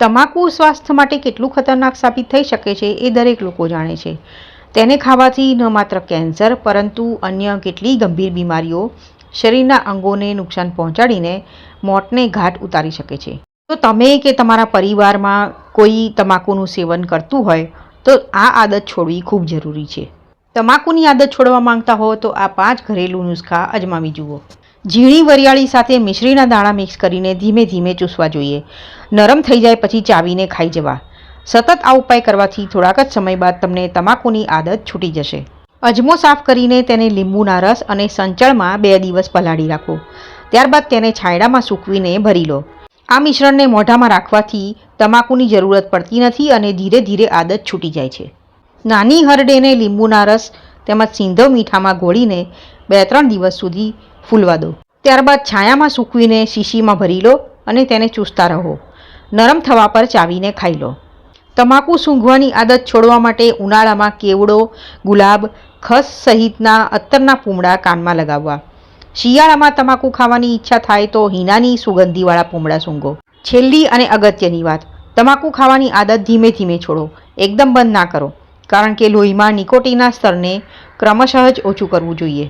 તમાકુ સ્વાસ્થ્ય માટે કેટલું ખતરનાક સાબિત થઈ શકે છે એ દરેક લોકો જાણે છે. તેને ખાવાથી ન માત્ર કેન્સર, પરંતુ અન્ય કેટલી ગંભીર બીમારીઓ શરીરના અંગોને નુકસાન પહોંચાડીને મોતને ઘાટ ઉતારી શકે છે. તો તમે કે તમારા પરિવારમાં કોઈ તમાકુનું સેવન કરતું હોય, તો આ આદત છોડવી ખૂબ જરૂરી છે. તમાકુની આદત છોડવા માંગતા હો તો આ પાંચ ઘરેલું નુસ્ખા અજમાવી જુઓ. ઝીણી વરિયાળી સાથે મિશ્રીના દાણા મિક્સ કરીને ધીમે ધીમે ચૂસવા જોઈએ. નરમ થઈ જાય પછી ચાવીને ખાઈ જવા. સતત આ ઉપાય કરવાથી થોડાક જ સમય બાદ તમને તમાકુની આદત છૂટી જશે. અજમો સાફ કરીને તેને લીંબુના રસ અને સંચળમાં બે દિવસ પલાળી રાખો. ત્યારબાદ તેને છાંયડામાં સૂકવીને ભરી લો. આ મિશ્રણને મોઢામાં રાખવાથી તમાકુની જરૂરત પડતી નથી અને ધીરે ધીરે આદત છૂટી જાય છે. નાની હરડેને લીંબુના રસ તેમજ સિંધવ મીઠામાં ઘોળીને બે ત્રણ દિવસ સુધી ફૂલવા દો. ત્યારબાદ છાયામાં સૂકવીને શીશીમાં ભરી લો અને તેને ચૂસતા રહો. નરમ થવા પર ચાવીને ખાઈ લો. તમાકુ સૂંઘવાની આદત છોડવા માટે ઉનાળામાં કેવડો, ગુલાબ, ખસ સહિતના અત્તરના પૂમડા કાનમાં લગાવવા. શિયાળામાં તમાકુ ખાવાની ઈચ્છા થાય તો હિનાની સુગંધીવાળા પૂમડા સૂંઘો. છેલ્લી અને અગત્યની વાત, તમાકુ ખાવાની આદત ધીમે ધીમે છોડો. એકદમ બંધ ના કરો, કારણ કે લોહીમાં નિકોટીના સ્તરને ક્રમશઃ જ ઓછું કરવું જોઈએ.